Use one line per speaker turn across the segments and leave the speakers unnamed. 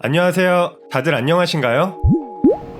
안녕하세요. 다들 안녕하신가요?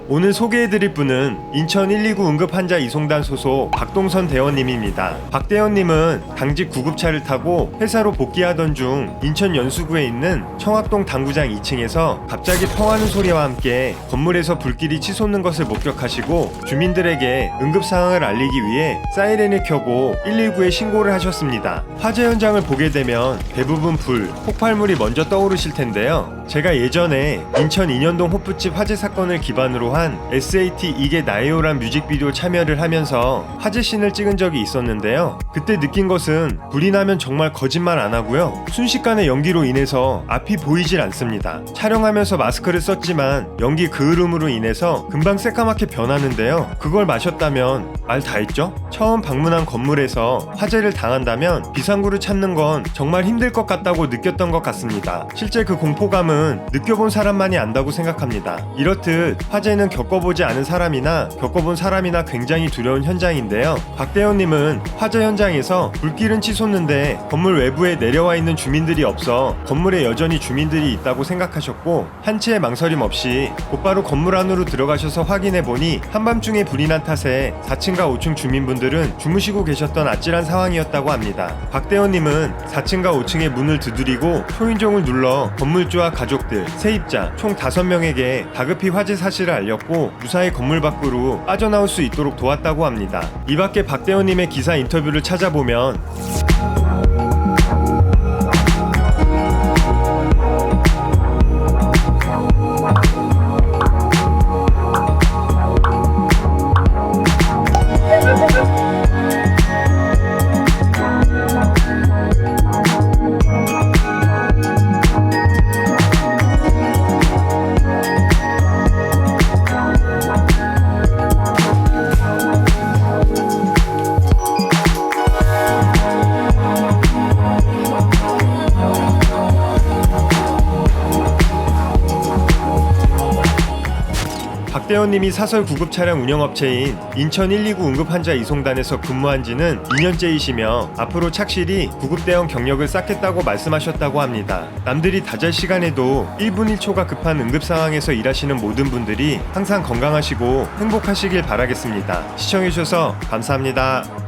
오늘 소개해드릴 분은 인천 129 응급환자 이송단 소속 박동선 대원님입니다. 박 대원님은 당직 구급차를 타고 회사로 복귀하던 중 인천 연수구에 있는 청학동 당구장 2층에서 갑자기 펑하는 소리와 함께 건물에서 불길이 치솟는 것을 목격하시고 주민들에게 응급 상황을 알리기 위해 사이렌을 켜고 119에 신고를 하셨습니다. 화재 현장을 보게 되면 대부분 불, 폭발물이 먼저 떠오르실 텐데요. 제가 예전에 인천 인현동 호프집 화재 사건을 기반으로 한 SAT 이게 나예요란 뮤직비디오 참여를 하면서 화재 씬을 찍은 적이 있었는데요. 그때 느낀 것은 불이 나면 정말 거짓말 안 하고요. 순식간에 연기로 인해서 앞이 보이질 않습니다. 촬영하면서 마스크를 썼지만 연기 그을음으로 인해서 금방 새까맣게 변하는데요. 그걸 마셨다면 말 다 했죠? 처음 방문한 건물에서 화재를 당한다면 비상구를 찾는 건 정말 힘들 것 같다고 느꼈던 것 같습니다. 실제 그 공포감은 느껴본 사람만이 안다고 생각합니다. 이렇듯 화재는 겪어보지 않은 사람이나 겪어본 사람이나 굉장히 두려운 현장인데요. 박대현님은 화재 현장에서 불길은 치솟는데 건물 외부에 내려와 있는 주민들이 없어 건물에 여전히 주민들이 있다고 생각하셨고 한치의 망설임 없이 곧바로 건물 안으로 들어가셔서 확인해 보니 한밤중에 불이 난 탓에 4층과 5층 주민분들은 주무시고 계셨던 아찔한 상황이었다고 합니다. 박대원님은 4층과 5층의 문을 두드리고 초인종을 눌러 건물주와 가족들, 세입자 총 5명에게 다급히 화재 사실을 알 렸고 무사히 건물 밖으로 빠져나올 수 있도록 도왔다고 합니다. 이 밖에 박대원님의 기사 인터뷰를 찾아보면 박 대원님이 사설 구급 차량 운영업체인 인천 129 응급환자 이송단에서 근무한 지는 2년째이시며 앞으로 착실히 구급 대원 경력을 쌓겠다고 말씀하셨다고 합니다. 남들이 다잘 시간에도 1분 1초가 급한 응급 상황에서 일하시는 모든 분들이 항상 건강하시고 행복하시길 바라겠습니다. 시청해주셔서 감사합니다.